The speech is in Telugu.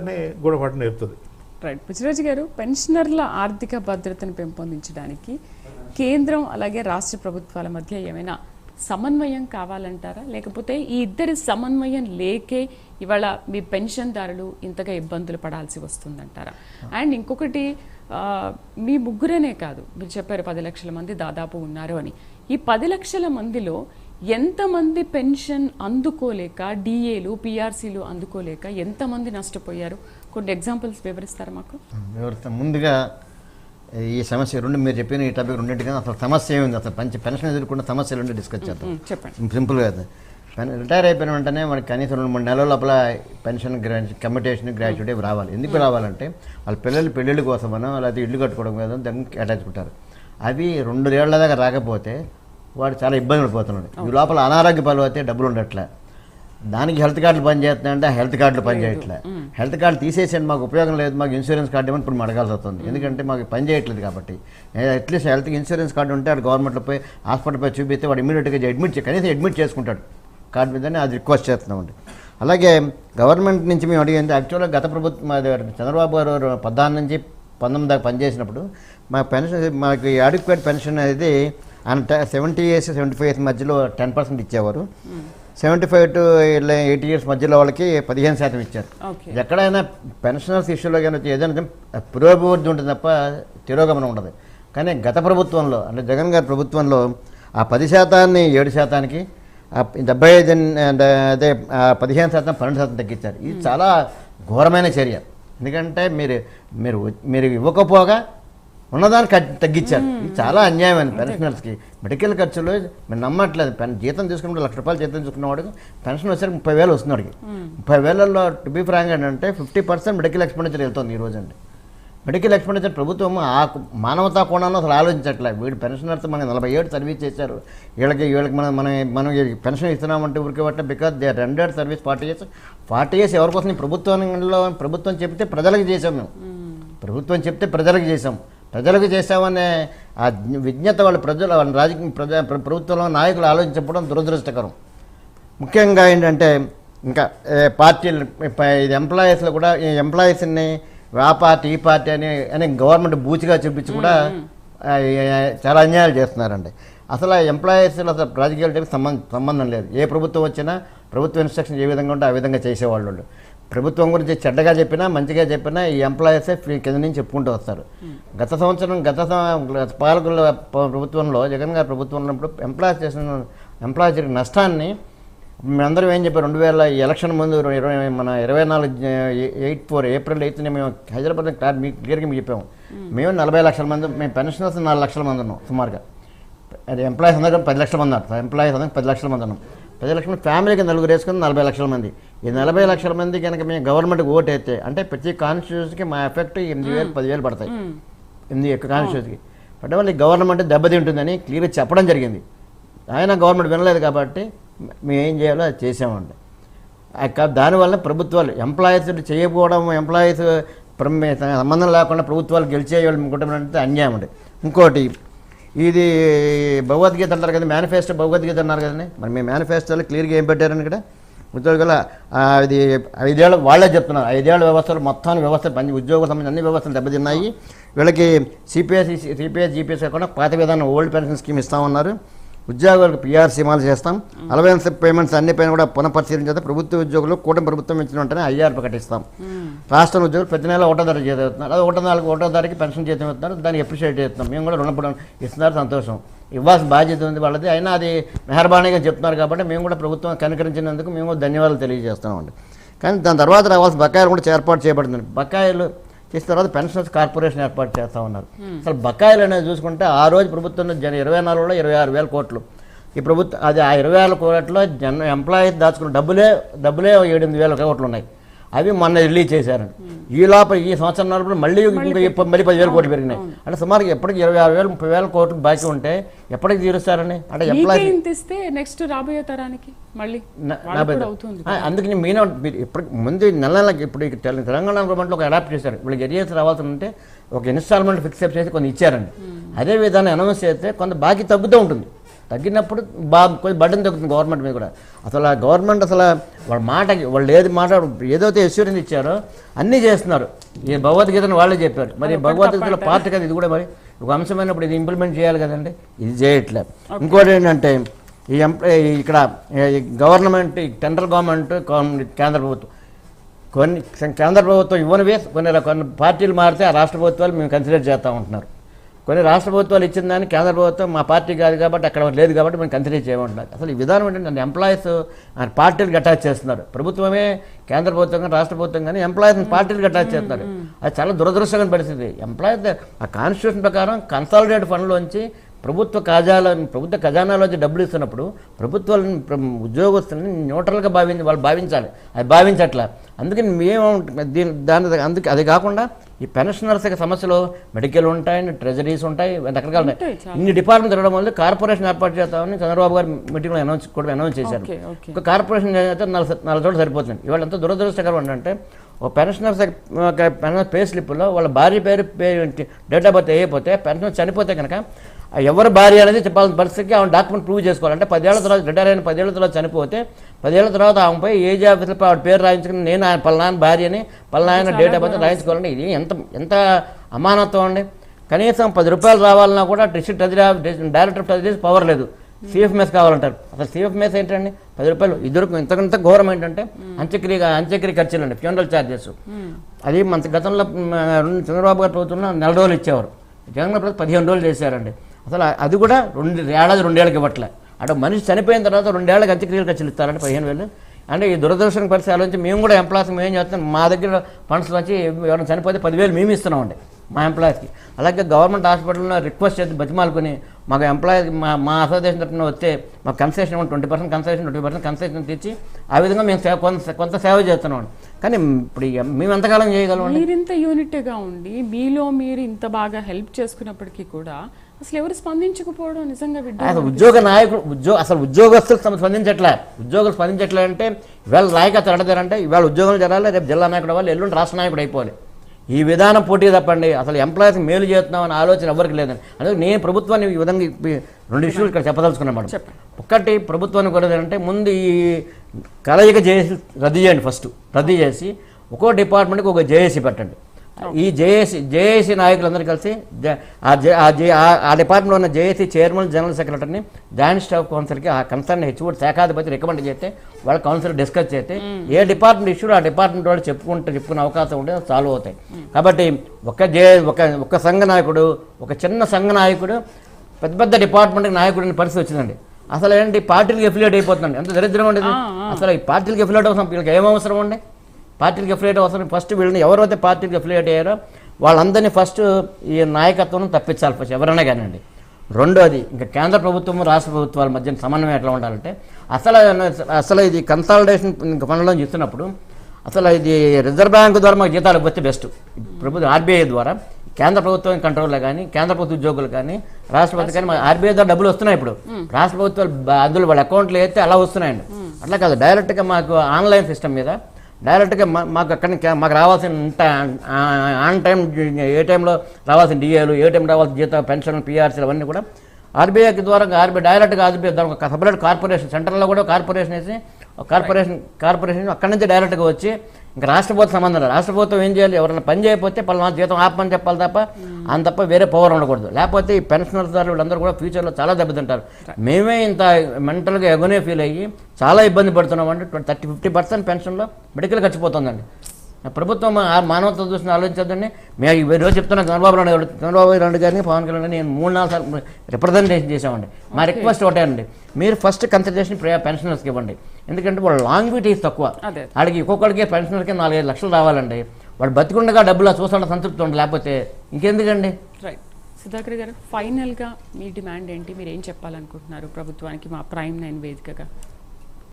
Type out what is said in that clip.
అనే గుణపాఠం నేర్పుతుంది. రైట్ పుచ్చిరాజు గారు పెన్షనర్ల ఆర్థిక భద్రతను పెంపొందించడానికి కేంద్రం అలాగే రాష్ట్ర ప్రభుత్వాల మధ్య ఏమైనా సమన్వయం కావాలంటారా? లేకపోతే ఈ ఇద్దరి సమన్వయం లేకే ఇవాళ మీ పెన్షన్దారులు ఇంతగా ఇబ్బందులు పడాల్సి వస్తుందంటారా? అండ్ ఇంకొకటి మీ ముగ్గురనే కాదు. మీరు చెప్పారు పది లక్షల మంది దాదాపు ఉన్నారు అని. ఈ పది లక్షల మందిలో ఎంతమంది పెన్షన్ అందుకోలేక డిఏలు పిఆర్సీలు అందుకోలేక ఎంతమంది నష్టపోయారు? కొన్ని ఎగ్జాంపుల్స్ వివరిస్తారా మాకు? వివరిస్తాం. ముందుగా ఈ సమస్య రెండు మీరు చెప్పిన ఈ టాపిక్ రెండింటిగా అసలు సమస్య ఏముంది? అసలు పంచి పెన్షన్ ఎదుర్కొన్న సమస్యలు రెండు డిస్కస్ చేద్దాం. చెప్పండి. సింపుల్గా రిటైర్ అయిపోయిన వెంటనే మనకి కనీసం రెండు మూడు నెలల లోపల పెన్షన్ గ్రాడ్యు కమ్యూటేషన్ గ్రాడ్యుయేట్ ఇవి రావాలి. ఎందుకు రావాలంటే వాళ్ళ పిల్లలు పెళ్ళిళ్ళ కోసమనో లేకపోతే ఇల్లు కట్టుకోవడం కోసం దాన్ని కేటాయించుకుంటారు అవి రెండు ఏళ్ళ దాకా రాకపోతే వాడు చాలా ఇబ్బంది పడిపోతున్నాడు. ఈ లోపల అనారోగ్య పాలు అయితే డబ్బులు ఉండట్లే. దానికి హెల్త్ కార్డులు పనిచేస్తున్నాయంటే హెల్త్ కార్డులు పనిచేయట్లే. హెల్త్ కార్డు తీసేసేయండి మాకు ఉపయోగం లేదు మాకు ఇన్సూరెన్స్ కార్డు ఇవ్వని ఇప్పుడు అడగాల్సి వస్తుంది. ఎందుకంటే మాకు పని చేయట్లేదు కాబట్టి. అట్లీస్ట్ హెల్త్ ఇన్సూరెన్స్ కార్డు ఉంటే వాడు గవర్నమెంట్లో పోయి హాస్పిటల్ పోయి చూపిస్తే వాడు ఇమీడియట్గా అడ్మిట్ చే కనీసం అడ్మిట్ చేసుకుంటాడు. కార్డు మీదనే అది రిక్వెస్ట్ చేస్తున్నామండి అలాగే గవర్నమెంట్ నుంచి మేము అడిగింది యాక్చువల్గా గత ప్రభుత్వం మాది చంద్రబాబు గారు పద్నాలుగు నుంచి పంతొమ్మిది దాకా పనిచేసినప్పుడు మా పెన్షన్ మాకు అడిక్వేట్ పెన్షన్ అనేది ఆయన seventy years seventy five years మధ్యలో టెన్ పర్సెంట్ ఇచ్చేవారు. Seventy five to eighty years మధ్యలో వాళ్ళకి పదిహేను శాతం ఇచ్చారు. ఎక్కడైనా పెన్షనర్స్ ఇష్యూలో కానీ వచ్చి ఏదైనా పురోభివృద్ధి ఉంటుంది తప్ప తిరోగమనం ఉండదు. కానీ గత ప్రభుత్వంలో అంటే జగన్ గారి ప్రభుత్వంలో ఆ పది శాతాన్ని ఏడు శాతానికి డెబ్బై ఐదు అదే పదిహేను శాతం పన్నెండు శాతం తగ్గించారు. ఇది చాలా ఘోరమైన చర్య. ఎందుకంటే మీరు మీరు మీరు ఇవ్వకపోగా ఉన్నదాన్ని తగ్గించారు. ఇది చాలా అన్యాయం అండి పెన్షనర్స్కి. మెడికల్ ఖర్చులు మీరు నమ్మట్లేదు. పెన్ జీతం తీసుకున్నప్పుడు లక్ష రూపాయలు జీతం తీసుకున్నవాడికి పెన్షన్ వచ్చేసరికి ముప్పై వేలు వస్తుంది వాడికి ముప్పై వేలలో టు బీ ఫ్రాంక్ ఏంటంటే ఫిఫ్టీ పర్సెంట్ మెడికల్ ఎక్స్పెండిచర్ వెళ్తుంది ఈ రోజు అండి మెడికల్ ఎక్స్పెండిచర్ ప్రభుత్వం ఆ మానవతా కోణంలో అసలు ఆలోచించట్లే. వీడు పెన్షనర్స్ మనకి నలభై ఏడు సర్వీస్ చేశారు. వీళ్ళకి వీళ్ళకి మనం మనం మనం పెన్షన్ ఇస్తున్నామంటే ఊరికే బట్టే because they rendered service forty years. Forty years ఎవరి కోసం ఈ ప్రభుత్వంలో ప్రభుత్వం చెప్తే ప్రజలకు చేసాం మేము. ప్రభుత్వం చెప్తే ప్రజలకు చేసాం ప్రజలకు చేసామనే ఆ విజ్ఞత వాళ్ళ ప్రజలు వాళ్ళ రాజకీయ ప్రజా ప్ర- ప్రభుత్వంలో నాయకులు ఆలోచించకపోవడం దురదృష్టకరం. ముఖ్యంగా ఏంటంటే ఇంకా పార్టీలు ఇది ఎంప్లాయీస్లో కూడా ఈ ఎంప్లాయీస్ని ఆ పార్టీ ఈ పార్టీ అని అని గవర్నమెంట్ బూచిగా చూపించి కూడా చాలా అన్యాయాలు చేస్తున్నారండి. అసలు ఆ ఎంప్లాయీస్ అసలు రాజకీయాలకి సంబంధం సంబంధం లేదు. ఏ ప్రభుత్వం వచ్చినా ప్రభుత్వ ఇన్స్ట్రక్షన్ ఏ విధంగా ఉంటే ఆ విధంగా చేసేవాళ్ళు వాళ్ళు. ప్రభుత్వం గురించి చెడ్డగా చెప్పినా మంచిగా చెప్పినా ఈ ఎంప్లాయీసే ఫ్రీ కింద నుంచి చెప్పుకుంటూ వస్తారు. గత సంవత్సరం గత పాలకుల ప్రభుత్వంలో జగన్ గారి ప్రభుత్వం ఉన్నప్పుడు ఎంప్లాయీస్ చేసిన ఎంప్లాయీస్ జరిగిన నష్టాన్ని మేమందరం ఏం చెప్పారు? రెండు వేల ఎలక్షన్ ముందు ఇరవై మన ఇరవై నాలుగు ఎయిట్ ఫోర్ ఏప్రిల్ ఎయిత్ని మేము హైదరాబాద్ క్లార్ మీకు క్లియర్గా మీకు చెప్పాము. మేము నలభై లక్షల మంది మేము పెన్షనర్స్ నాలుగు లక్షల మంది ఉన్నాం సుమారుగా. అది ఎంప్లాయీస్ అందరూ పది లక్షల మంది ఉన్నారు ఎంప్లాయీస్ అందరూ పది లక్షల మంది ఉన్నాం. పది లక్షల మంది ఫ్యామిలీకి నలుగురు వేసుకుని నలభై లక్షల మంది. ఈ నలభై లక్షల మంది కనుక మేము గవర్నమెంట్కి ఓటు వేస్తే అంటే ప్రతి కాన్స్టిట్యూన్సీకి మా ఎఫెక్ట్ ఎనిమిది వేలు పదివేలు పడతాయి. ఎనిమిది యొక్క కాన్స్టిట్యూన్సీకి పడ్డ వల్ల గవర్నమెంట్ దెబ్బతింటుందని క్లియర్గా చెప్పడం జరిగింది. ఆయన గవర్నమెంట్ వినలేదు కాబట్టి మేము ఏం చేయాలో అది చేసామండి. దానివల్ల ప్రభుత్వాలు ఎంప్లాయీస్ చేయకపోవడం ఎంప్లాయీస్ సంబంధం లేకుండా ప్రభుత్వాలు గెలిచేయాలి అంటే అన్యాయం అండి. ఇంకోటి ఇది భగవద్గీత అంటారు కదా మేనిఫెస్టో భగవద్గీత అన్నారు కదండి. మరి మీ మేనిఫెస్టోలో క్లియర్గా ఏం పెట్టారని ఇక్కడ? ఉద్యోగాల అది ఇది ఐదేళ్ళు వాళ్ళే చెప్తున్నారు. ఐదేళ్ళ వ్యవస్థలు మొత్తాన్ని వ్యవస్థ పని ఉద్యోగ సంబంధించిన అన్ని వ్యవస్థలు దెబ్బతిన్నాయి. వీళ్ళకి సిపిఎస్ సిపిఎస్ జీపీఎస్ కాకుండా పాత విధానం ఓల్డ్ పెన్షన్ స్కీమ్ ఇస్తామన్నారు. ఉద్యోగులకు పిఆర్సీ అమలు చేస్తాం. అలవెన్స్ పేమెంట్స్ అన్ని పైన కూడా పునఃపరిశీలించేది ప్రభుత్వ ఉద్యోగులు కూటమి ప్రభుత్వం ఇచ్చిన వెంటనే ఐఆర్ ప్రకటిస్తాం రాష్ట్ర ఉద్యోగులు ప్రతి నెల ఒకటో తారీఖు జీతం ఇస్తున్నారు. అది ఒకటో నాలుగు ఒకటో తారీఖు పెన్షన్ జీతం ఇస్తున్నారు. దాన్ని అప్రిషియేట్ చేస్తున్నాం. మేము కూడా రుణపడం ఇస్తున్నారు సంతోషం. ఇవ్వాల్సిన బాధ్యత ఉంది వాళ్ళది. అయినా అది మెహర్బానీగా చెప్తున్నారు కాబట్టి మేము కూడా ప్రభుత్వం కనుకరించినందుకు మేము ధన్యవాదాలు తెలియజేస్తున్నామండి. కానీ దాని తర్వాత రావాల్సిన బకాయిలు కూడా ఏర్పాటు చేయబడుతుంది బకాయిలు చేసిన తర్వాత పెన్షనర్స్ కార్పొరేషన్ ఏర్పాటు చేస్తా ఉన్నారు. అసలు బకాయిలు అనేది చూసుకుంటే ఆ రోజు ప్రభుత్వం జన ఇరవై నాలుగులో ఇరవై ఆరు వేల కోట్లు. ఈ ప్రభుత్వం అది ఆ ఇరవై వేల కోట్లలో జన ఎంప్లాయీస్ దాచుకున్న డబ్బులే డబ్బులే ఎనిమిది వేల కోట్లు ఉన్నాయి. అవి మొన్న రిలీజ్ చేశారండి ఈ లోపల ఈ సంవత్సరం నలుపులో మళ్ళీ ఇంకా మళ్ళీ పదివేల కోట్లు పెరిగినాయి. అంటే సుమారు ఎప్పటికి ఇరవై ఆరు వేలు ముప్పై వేల కోట్లు బాకీ ఉంటే ఎప్పటికి తీరుస్తారని? అంటే ఇస్తే నెక్స్ట్ రాబోయే తరానికి మళ్ళీ అందుకని మీన ఇప్పుడు ముందు నెల నెలకి ఇప్పుడు తెలంగాణ గవర్నమెంట్లో ఒక అడాప్ట్ చేశారు. వీళ్ళకి ఎరియర్స్ రావాల్సి ఉంటే ఒక ఇన్స్టాల్మెంట్ ఫిక్స్ చేసి కొన్ని ఇచ్చారండి. అదే విధానం అనౌన్స్ చేస్తే కొంత బాకీ తగ్గుతూ ఉంటుంది. తగ్గినప్పుడు బాగా కొంచెం బడ్డన్ తగ్గుతుంది గవర్నమెంట్ మీద కూడా. అసలు ఆ గవర్నమెంట్ అసలు వాళ్ళ మాటకి వాళ్ళు ఏది మాట ఏదైతే ఎష్యూరెన్స్ ఇచ్చారో అన్నీ చేస్తున్నారు. ఈ భగవద్గీతను వాళ్ళే చెప్పారు. మరి భగవద్గీతలో పార్ట్ కదా ఇది కూడా మరి ఒక అంశమైనప్పుడు ఇది ఇంప్లిమెంట్ చేయాలి కదండి? ఇది చేయట్లే. ఇంకోటి ఏంటంటే ఈ ఎంప్లాయీ ఇక్కడ గవర్నమెంట్ సెంట్రల్ గవర్నమెంట్ గవర్న- కేంద్ర ప్రభుత్వం. కొన్ని కేంద్ర ప్రభుత్వం ఇవ్వనివే కొన్ని కొన్ని పార్టీలు మారితే ఆ రాష్ట్ర ప్రభుత్వాలు మేము కన్సిడర్ చేస్తూ ఉంటున్నారు. కొన్ని రాష్ట్ర ప్రభుత్వాలు ఇచ్చిన దాన్ని కేంద్ర ప్రభుత్వం మా పార్టీ కాదు కాబట్టి అక్కడ లేదు కాబట్టి మేము కన్సిడర్ చేయమంటున్నారు. అసలు ఈ విధానం ఏంటంటే ఎంప్లాయీస్ పార్టీలకు అటాచ్ చేస్తున్నారు. ప్రభుత్వమే కేంద్ర ప్రభుత్వం కానీ రాష్ట్ర ప్రభుత్వం కానీ ఎంప్లాయీస్ పార్టీలకు అటాచ్ చేస్తున్నారు. అది చాలా దురదృష్టమైన పరిస్థితి. ఎంప్లాయీస్ ఆ కాన్స్టిట్యూషన్ ప్రకారం కన్సాలిడేట్ ఫండ్లోంచి ప్రభుత్వ ఖజానా ప్రభుత్వ ఖజానాలోంచి డబ్బులు ఇస్తున్నప్పుడు ప్రభుత్వాలను ప్ర- ఉద్యోగస్తులని న్యూట్రల్గా భావించి వాళ్ళు భావించాలి. అది భావించట్లా. అందుకని మేము దీని దాని అందుకే అది కాకుండా ఈ పెన్షనర్స్ సమస్యలు మెడికల్ ఉంటాయి ట్రెజరీస్ ఉంటాయి రకరకాల చాలా. ఇన్ని డిపార్ట్మెంట్ తిరగడం వల్ల కార్పొరేషన్ ఏర్పాటు చేస్తామని చంద్రబాబు గారు మీటింగ్లో అనౌన్స్ కూడా అనౌన్స్ చేశారు. ఒక కార్పొరేషన్ అయితే నలభై చోట్ల సరిపోతుంది. ఇవాళ ఎంత దురదృష్టకరం ఏంటంటే ఒక పెన్షనర్స్ ఒక పెన్షన్ పే స్లిప్లో వాళ్ళ భార్య పేరు పే డేట్ ఆఫ్ బర్త్ వేయకపోతే పెన్షన్ చనిపోతే కనుక ఎవరి భార్య అనేది చెప్పాల్సిన పరిస్థితికి ఆమె డాక్యుమెంట్ ప్రూవ్ చేసుకోవాలంటే పదేళ్ళ తర్వాత రిటైర్ అయిన పదేళ్ళ తర్వాత చనిపోతే పదేళ్ళ తర్వాత ఆమెపై ఏజ్ ఆఫీస్లో ఆవిడ పేరు రాయించుకుని నేను ఆయన పలానా భార్యని పలానా డేట్ ఆఫ్ బర్త్ రాయించుకోవాలంటే ఇది ఎంత ఎంత అమానత్వం అండి. కనీసం పది రూపాయలు రావాలన్నా కూడా district treasury director treasuries power లేదు. సిఎఫ్ఎంఎస్ కావాలంటారు. అసలు సిఎఫ్ఎంఎస్ ఏంటండి? పది రూపాయలు. ఇద్దరు ఇంతకంత ఘోరం ఏంటంటే అంత్యక్రియ అంత్యక్రియ ఖర్చులు అండి ఫ్యూనరల్ ఛార్జెస్ అది మన గతంలో చంద్రబాబు గారు ప్రభుత్వంలో నెల రోజులు ఇచ్చేవారు. జగన్ ప్రభుత్వం పదిహేను రోజులు చేశారండి. అసలు అది కూడా రెండు ఏడాది రెండేళ్ళకి ఇవ్వట్లే. అంటే మనిషి చనిపోయిన తర్వాత రెండేళ్ళకి అంత్యక్రియలు ఖర్చులు ఇస్తారంటే పదిహేను వేలు. అంటే ఈ దురదృష్టం పరిస్థితి ఆలోచించి మేము కూడా ఎంప్లాయీస్ మేము ఏం చేస్తాం మా దగ్గర ఫండ్స్ వచ్చి ఎవరైనా చనిపోతే పదివేలు మేము ఇస్తున్నామండి మా ఎంప్లాయీస్కి అలాగే గవర్నమెంట్ హాస్పిటల్లో రిక్వెస్ట్ చేసి బతిమాలుకొని మాకు ఎంప్లాయీ మా మా అసోసియేషన్ తరఫున వస్తే మాకు concession twenty percent concession twenty percent concession తెచ్చి ఆ విధంగా మేము సేవ కొంత కొంత సేవ చేస్తున్నాం కానీ ఇప్పుడు మేము ఎంతకాలం చేయగలం మీరింత యూనిట్గా ఉండి మీలో మీరు ఇంత బాగా హెల్ప్ చేసుకున్నప్పటికీ కూడా అసలు ఎవరు స్పందించకపోవడం నిజంగా అసలు ఉద్యోగ నాయకుడు ఉద్యోగ అసలు ఉద్యోగస్తులు తమ స్పందించట్లే. ఉద్యోగులు స్పందించట్లే అంటే ఇవాళ నాయకత్వం ఎడతారంటే ఇవాళ ఉద్యోగం జరగాలి రేపు జిల్లా నాయకుడు అవ్వాలి ఎల్లుండి రాష్ట్ర నాయకుడు అయిపోవాలి. ఈ విధానం పోటీ తప్పండి. అసలు ఎంప్లాయీస్ మేలు చేస్తున్నామని ఆలోచన ఎవరికి లేదని అందుకే నేను ప్రభుత్వాన్ని ఈ విధంగా రెండు ఇష్యూలు ఇక్కడ చెప్పదలుచుకున్నాను మేడం. చెప్పండి. ఒకటి ప్రభుత్వానికి కూడా అంటే ముందు ఈ కలయిక చేసి రద్దు చేయండి ఫస్ట్ రద్దు చేసి ఒక్కో డిపార్ట్మెంట్కి ఒక జేఏసీ పెట్టండి. ఈ జేఏసీ జేఏసీ నాయకులందరూ కలిసి ఆ డిపార్ట్మెంట్లో ఉన్న జేఏసీ చైర్మన్ జనరల్ సెక్రటరీని జాయింట్ స్టాఫ్ కౌన్సిల్కి ఆ కన్సర్న్ హెచ్ఓడి శాఖాధిపతి రికమెండ్ చేస్తే వాళ్ళ కౌన్సిల్ డిస్కస్ చేస్తే ఏ డిపార్ట్మెంట్ ఇష్యూలు ఆ డిపార్ట్మెంట్ వాళ్ళు చెప్పుకుంటే చెప్పుకునే అవకాశం ఉంటే సాల్వ్ అవుతాయి. కాబట్టి ఒక జే ఒక ఒక సంఘ నాయకుడు ఒక చిన్న సంఘ నాయకుడు పెద్ద పెద్ద డిపార్ట్మెంట్ నాయకుడిని పరిస్థితి వచ్చిందండి. అసలు ఏంటి పార్టీలకు ఎఫిలియేట్ అయిపోతుందండి. ఎంత దరిద్రం ఉండేది. అసలు ఈ పార్టీలకు ఎఫిలియేట్ అవసరం వీళ్ళకి ఏం అవసరం అండి? పార్టీలకు ఎఫిలియేట్ అవసరం. ఫస్ట్ వీళ్ళని ఎవరైతే పార్టీలకు ఎఫిలియేట్ అయ్యారో వాళ్ళందరినీ ఫస్ట్ ఈ నాయకత్వం తప్పించాలి ఫస్ట్ ఎవరైనా కానివ్వండి. రెండోది ఇంకా కేంద్ర ప్రభుత్వం రాష్ట్ర ప్రభుత్వాల మధ్య సమన్వయం ఎట్లా ఉండాలంటే అసలు అసలు ఇది కన్సాలిడేషన్ ఫండ్లో ఇస్తున్నప్పుడు అసలు ఇది రిజర్వ్ బ్యాంక్ ద్వారా మాకు జీతాలు వస్తే బెస్ట్ ప్రభుత్వం ఆర్బీఐ ద్వారా కేంద్ర ప్రభుత్వం కంట్రోల్లో కానీ కేంద్ర ప్రభుత్వ ఉద్యోగులు కానీ రాష్ట్ర ప్రభుత్వం కానీ ఆర్బీఐ ద్వారా డబ్బులు వస్తున్నాయి ఇప్పుడు. రాష్ట్ర ప్రభుత్వాలు అందులో వాళ్ళ అకౌంట్లు వేస్తే అలా వస్తున్నాయండి. అట్లా కాదు డైరెక్ట్గా మాకు ఆన్లైన్ సిస్టమ్ మీద డైరెక్ట్గా మా- మాకు అక్కడ మాకు రావాల్సిన ఆన్ టైం ఏ టైంలో రావాల్సిన డిఏలు ఏ టైం రావాల్సిన జీతం పెన్షన్ పిఆర్సీలు అవన్నీ కూడా ఆర్బీఐకి ద్వారా ఆర్బీఐ డైరెక్ట్గా ఆర్బీఐ దానికి ఒక సపరేట్ కార్పొరేషన్ సెంట్రల్లో కూడా కార్పొరేషన్ వేసి కార్పొరేషన్ కార్పొరేషన్ అక్కడి నుంచి డైరెక్ట్గా వచ్చి ఇంకా రాష్ట్ర ప్రభుత్వం సంబంధం లేదు. రాష్ట్ర ప్రభుత్వం ఏం చేయాలి? ఎవరైనా పని చేయకపోతే పలానా జీతం ఆపమని చెప్పాలి తప్ప అంత తప్ప వేరే పవర్ ఉండకూడదు. లేకపోతే ఈ పెన్షనర్స్ ద్వారా వీళ్ళందరూ కూడా ఫ్యూచర్లో చాలా దెబ్బతింటారు. మేమే ఇంత మెంటల్గా ఎగనే ఫీల్ అయ్యి చాలా ఇబ్బంది పడుతున్నాం అంటే థర్టీ ఫిఫ్టీ పర్సెంట్ పెన్షన్లో మెడికల్ ఖర్చిపోతుందండి ప్రభుత్వం ఆ మానవత్వం చూసిన ఆలోచించద్దండి. మేము ఈ రోజు చెప్తున్నా చంద్రబాబు నాయుడు గారు- చంద్రబాబు నాయుడు గారిని పవన్ కళ్యాణ్ గారిని నేను మూడు నాలుగు సార్లు రిప్రజెంటేషన్ చేసామండి మా రిక్వెస్ట్ ఒకటే అండి మీరు ఫస్ట్ కన్సిడరేషన్ పెన్షనర్స్కి ఇవ్వండి. ఎందుకంటే వాళ్ళ లాంగ్విటీస్ తక్కువ. వాడికి ఒక్కొక్కడికి పెన్షనర్కి నాలుగైదు లక్షలు రావాలండి. వాడు బతికుండగా డబ్బులు చూస్తుంటే సంతృప్తి ఉండి లేకపోతే ఇంకెందుకండి? రైట్ సుధాకర్ గారు ఫైనల్గా మీ డిమాండ్ ఏంటి? మీరు ఏం చెప్పాలనుకుంటున్నారు ప్రభుత్వానికి మా ప్రైమ్ నైన్ వేదికగా?